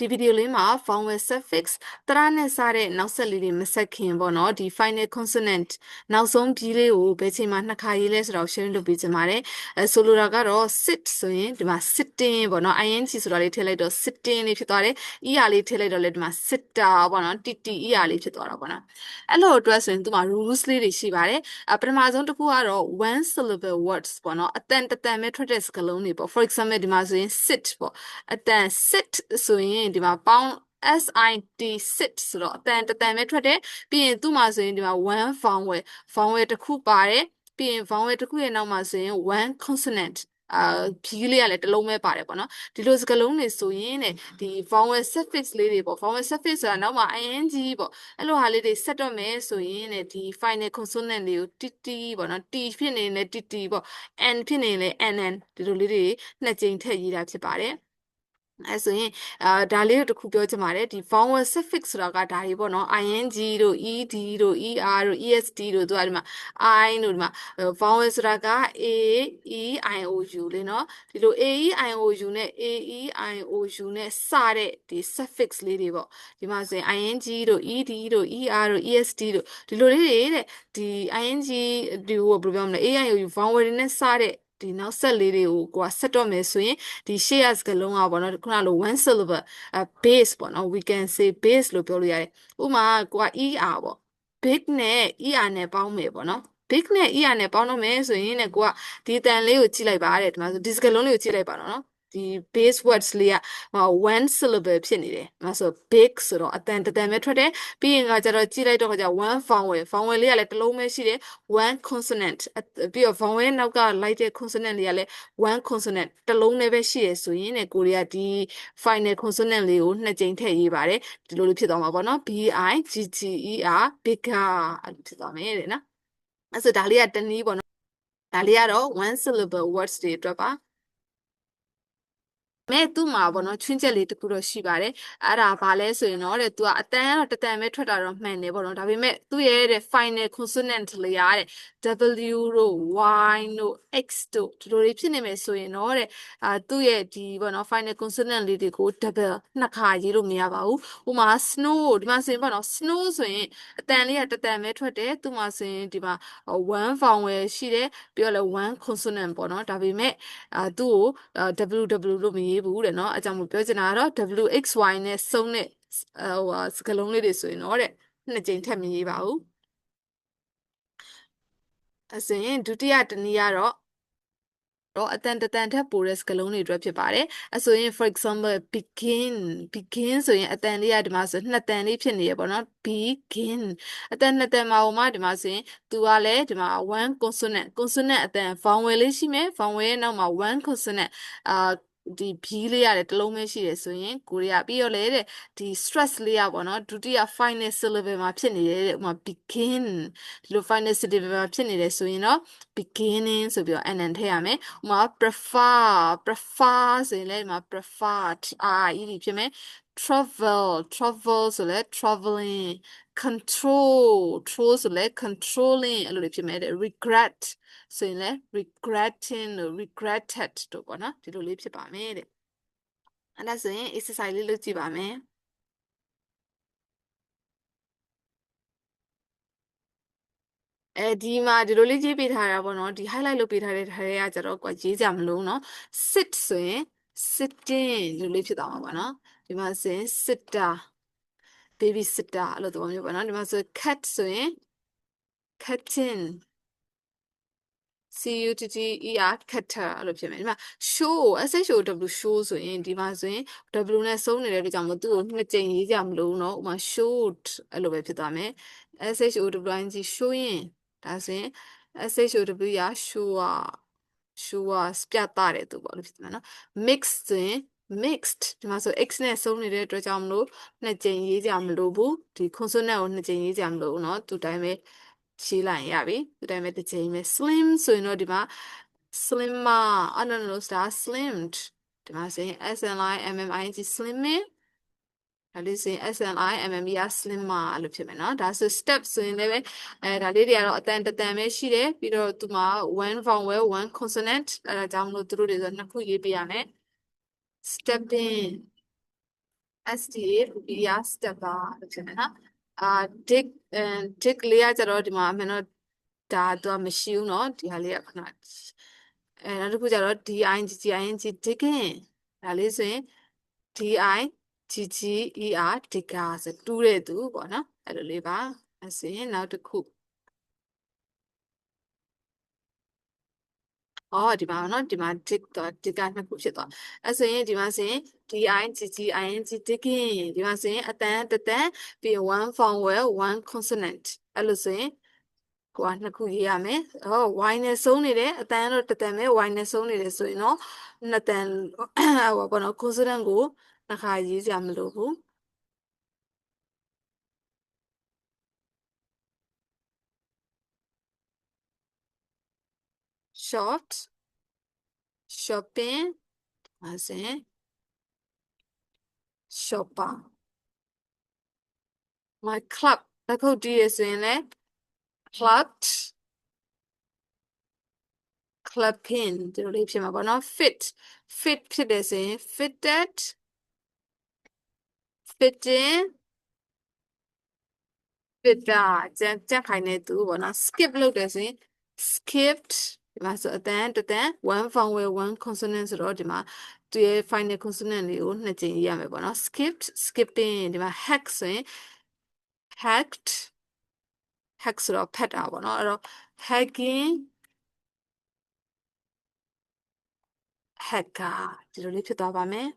ဒီဗီဒီယိုလေးမှာ vowel suffix တရနဲ့စတဲ့နောက်ဆက်လေးတွေမဆက်ခင်ပေါ့နော်ဒီ final consonant နောက်ဆုံးပြီးလေးကိုဘယ်ချိန်မှာနှစ်ခါရေးလဲဆိုတော့ sharing လုပ်ပေးချင်ပါတယ်အဲဆိုလိုတာကတော့ sit ဆိုရင်ဒီမှာ sitting ပေါ့နော် ing ဆိုတာလေးထည့်လိုက်တော့ sitting လေးဖြစ်သွားတယ် er လေးထည့်လိုက်တော့လည်းဒီမှာ sitter ပေါ့နော် tt er လေးဖြစ်သွားတာပေါ့နော်အဲ့လိုအတွက်ဆိုရင်ဒီမှာ rules လေးတွေရှိပါတယ်အပထမဆုံးတစ်ခုကတော့ one syllable words ပေါ့နော်အတန်တတန်ပဲထွက်တဲ့စကားလုံးတွေပေါ့ for example ဒီမှာဆိုရင် sit ပေါ့အတန် sit ဆိုရင်ဒီမှာပေါင်း SIT sit ဆိုတော့အတန်တတန်ပဲထွက်တယ်ပြီးရင်သူ့မှာဆိုရင်ဒီမှာ one vowel vowel တစ်ခုပါတယ်ပြီးရင် vowel တစ်ခုရဲ့နောက်မှာဆိုရင် one consonant အာဖြီးလေးကလည်းတစ်လုံးပဲပါတယ်ပေါ့နော်ဒီလိုစကားလုံးတွေဆိုရင်တဲ့ဒီ vowel suffix လေးတွေပေါ့ vowel suffix ဆိုတာနောက်မှာ ing ပေါ့အဲ့လိုဟာလေးတွေဆက်တော့မယ်ဆိုရင်တဲ့ဒီ final consonant လေးကို tt ပေါ့နော် t ဖြစ်နေရင်လည်း tt ပေါ့ n ဖြစ်နေရင်လည်း nn ဒီလိုလေးတွေနှစ်ကြိမ်ထည့်ရေးတာဖြစ်ပါတယ် အဲဆိုရင်အာဒါလေးကိုတစ်ခုပြောချင်ပါတယ်ဒီ vowel suffix ဆိုတာကဒါတွေပေါ့နော် ing တို့ ed တို့ er တို့ est တို့သူကဒီမှာ i တို့ဒီမှာ vowel ဆိုတာက a e i o u လေနော်ဒီလို a e i o u နဲ့ a e i o u နဲ့စတဲ့ဒီ suffix လေးတွေပေါ့ဒီမှာဆိုရင် ing တို့ ed တို့ er တို့ est တို့ဒီလိုလေးတွေတဲ့ဒီ ing ဒီဟိုဘယ်လိုပြောမလဲ a i o u vowel တွေနဲ့စတဲ့ ဒီနောက်ဆက်လေးတွေကိုကိုကဆက်တော့မယ်ဆိုရင်ဒီရှေ့ရစကလုံးကပေါ့နော်ခုနလို one syllable အ base ပေါ့နော် we can say base လို့ပြောလို့ရတယ်ဥပမာကိုက er ပေါ့ big နဲ့ er နဲ့ပေါင်းမယ်ပေါ့နော် big နဲ့ er နဲ့ပေါင်းတော့မယ်ဆိုရင်ねကိုကဒီတန်လေးကိုကြည့်လိုက်ပါတဲ့ဒီမှာဆိုဒီစကလုံးလေးကိုကြည့်လိုက်ပါတော့နော် ဒီ base words လေးကဟို one syllable ဖြစ်နေတယ်။အဲဆို big ဆိုတော့အတန်တတန်ပဲထွက်တယ်။ပြီးရင်ကကျတော့ကြည့်လိုက်တော့ကကျ one vowel vowel လေးကလည်းတစ်လုံးပဲရှိတယ် one consonant အပြီးတော့ vowel နောက်ကလိုက်တဲ့ consonant လေးကလည်း one consonant တစ်လုံးနဲ့ပဲရှိရဆိုရင်ねကိုရီးယားဒီ final consonant လေးကိုနှစ်ကြိမ်ထည့်ရေးပါတယ်။ဒီလိုလေးဖြစ်သွားမှာပေါ့နော် b i g g e r bigger အဲ့လိုဖြစ်သွားမယ်တဲ့နော်။အဲဆိုဒါလေးကတနည်းပေါ့နော်။ဒါလေးကတော့ one syllable words တွေအတွက်ပါ။ မဲ့သူ့မှာပေါ့နော်ချွင်းချက်လေးတစ်ခုတော့ရှိပါတယ်အဲ့ဒါဘာလဲဆိုရင်တော့တဲ့သူကအတန်ကတော့တတန်ပဲထွက်တာတော့မှန်တယ်ပေါ့နော်ဒါပေမဲ့သူ့ရဲ့တဲ့ final consonant လေးရတဲ့ W တို့ Y တို့ X တို့ဒီလိုတွေဖြစ်နေမယ်ဆိုရင်တော့တဲ့အာသူ့ရဲ့ဒီပေါ့နော် final consonant လေးတွေကို double နှစ်ခါရေးလို့မရပါဘူးဥပမာ snow ဒီမှာဆိုရင်ပေါ့နော် snow ဆိုရင်အတန်လေးကတတန်ပဲထွက်တယ်သူ့မှာဆိုရင်ဒီမှာ one vowel ရှိတယ်ပြီးတော့လည်း one consonant ပေါ့နော်ဒါပေမဲ့အာသူ့ကို WW လို့မရေးဘူးတဲ့နော်အကြောင်းမို့ပြောချင်တာကတော့ WXY နဲ့စုံတဲ့ဟိုစကလုံးလေးတွေဆိုရင်တော့တဲ့နှစ်ကြိမ်ထပ်မရေးပါဘူးအစရင်ဒုတိယတနည်းကတော့တော့အတန်တတန်ထက်ပိုတဲ့စကားလုံးတွေအတွက်ဖြစ်ပါတယ်။အဲဆိုရင် for example begin begin ဆိုရင်အတန်လေးကဒီမှာဆိုနှစ်တန်လေးဖြစ်နေရပေါ့နော် begin အတန်နှစ်တန်မှာဟိုမှာဒီမှာဆိုရင်သူကလည်းဒီမှာ one consonant consonant အတန် vowel လေးရှိမယ် vowel ရဲ့နောက်မှာ one consonant အာ ဒီဘီလေးရတယ်တစ်လုံးပဲရှိတယ်ဆိုရင်ကိုရီးယားပြီးတော့လေတဲ့ဒီ stress လေးရပေါ့နော်ဒုတိယ final syllable မှာဖြစ်နေတယ်တဲ့ဥပမာ begin ဒီလို final syllable မှာဖြစ်နေတယ်ဆိုရင်တော့ beginning ဆိုပြီးတော့ nn ထည့်ရမယ်ဥပမာ prefer prefer ဆိုရင်လည်းဒီမှာ preferred r e ဖြစ်မယ် travel travel ဆိုလဲ traveling control control ဆိုလဲ controlling အဲ့လိုတွေဖြစ်မယ်တဲ့ regret ဆိုရင်လဲ regretting တို့ regretted တို့ပေါ့နော်ဒီလိုလေးဖြစ်ပါမယ်တဲ့အဲ့ဒါဆိုရင် exercise လေးလုပ်ကြည့်ပါမယ်အဲဒီမှာဒီလိုလေးရေးပေးထားတာပေါ့နော်ဒီ highlight လုပ်ပေးထားတဲ့ထားတွေကကျတော့ကွာရေးကြမလို့နော် sit ဆိုရင် sitting ဒီလိုလေးဖြစ်သွားမှာပေါ့နော်ဒီမှာဆိုရင် sitter baby sitter အဲ့လိုသဘောမျိုးပေါ့နော်ဒီမှာဆို cat ဆိုရင် catting C U T T E R cutter အဲ့လိုဖြစ်မယ်ဒီမှာ show S H O W show ဆိုရင်ဒီမှာဆိုရင် W နဲ့စုံနေတဲ့အတွက်ကြောင့်မို့သူ့ကိုနှစ်ကြိမ်ရေးကြမလို့เนาะဥပမာ showed အဲ့လိုပဲဖြစ်သွားမယ် S H O W I N G showing ဒါဆိုရင် S H O W ရ shower shower ပြတ်တဲ့သူပေါ့လို့ဖြစ်မှာเนาะ mixed ဆိုရင် mixed ဒီမှာဆို x နဲ့စုံနေတဲ့အတွက်ကြောင့်မလို့နှစ်ကြိမ်ရေးကြမလို့ဘူးဒီ consonant ကိုနှစ်ကြိမ်ရေးကြမလို့เนาะသူတိုင်းပဲရေးလိုက်ရပြီဒီတိုင်းပဲတစ်ချိန်ပဲ slim ဆိုရင်တော့ဒီမှာ slimmer အဲ့နော်နော် star slimmed ဒီမှာဆိုရင် s l i m m i n g slimming ဒါလေးဆိုရင် s l i m m e r slimmer အဲ့လိုဖြစ်မယ်နော်ဒါဆို step ဆိုရင်လည်းပဲအဲဒါလေးတွေကတော့အတန်တတန်ပဲရှိတယ်ပြီးတော့သူမှာ one vowel one consonant အဲဒါကြောင့်မလို့သူတို့တွေဆိုနှစ်ခုရေးပြရမယ် stepping SDA ဒီရ stepper လို့ဖြစ်မယ်နော်အာ dig အဲ dig လေးကကြတော့ဒီမှာအမှန်တော့ဒါသူကမရှိဘူးเนาะဒီဟာလေးကခဏအဲနောက်တစ်ခုကျတော့ DING GING digging ဒါလေးဆိုရင် DI GGER digger ဆိုတူးတဲ့သူပေါ့နော်အဲ့လိုလေးပါအဲ့ဆိုရင်နောက်တစ်ခု အော်ဒီမှာနော်ဒီမှာ dig တော့ digger နှစ်ခုဖြစ်သွားအဲ့ဆိုရင်ဒီမှာဆိုရင် DIGGING digging ဒီမှာဆိုရင်အတန်းတတန်းပြီး one vowel one consonant အဲ့လိုဆိုရင်ကိုကနှစ်ခုရေးရမယ်။ဟော y နဲ့ဆုံးနေတယ်အတန်းတော့တတန်ပဲ y နဲ့ဆုံးနေတယ်ဆိုရင်တော့နှစ်တန်ဟိုပေါ့နော် consonant ကိုနှစ်ခါရေးစရာမလိုဘူး။ short shopping as in shopper my club တစ်ခုတည်းရဆိုရင်လည်း clubbed clubbing ဒီလိုလေးဖြစ်မှာပေါ့နော် fit fit ဖြစ်တယ်ဆိုရင် fitted fitting fitter ကြက်ကြက်ခိုင်နေသူပေါ့နော် skip လုပ်တယ်ဆိုရင် skipped ဒီမှာဆိုအတန်းတတန်း one vowel one consonant ဆိုတော့ဒီမှာသူရဲ့ final consonant လေးကိုနှစ်ကြိမ်ရေးရမယ်ပေါ့နော် skipped skipping ဒီမှာ hack ဆိုရင် hacked hack ဆိုတော့ဖတ်တာပေါ့နော်အဲ့တော့ hacking hacker ဒီလိုလေးဖြစ်သွားပါမယ်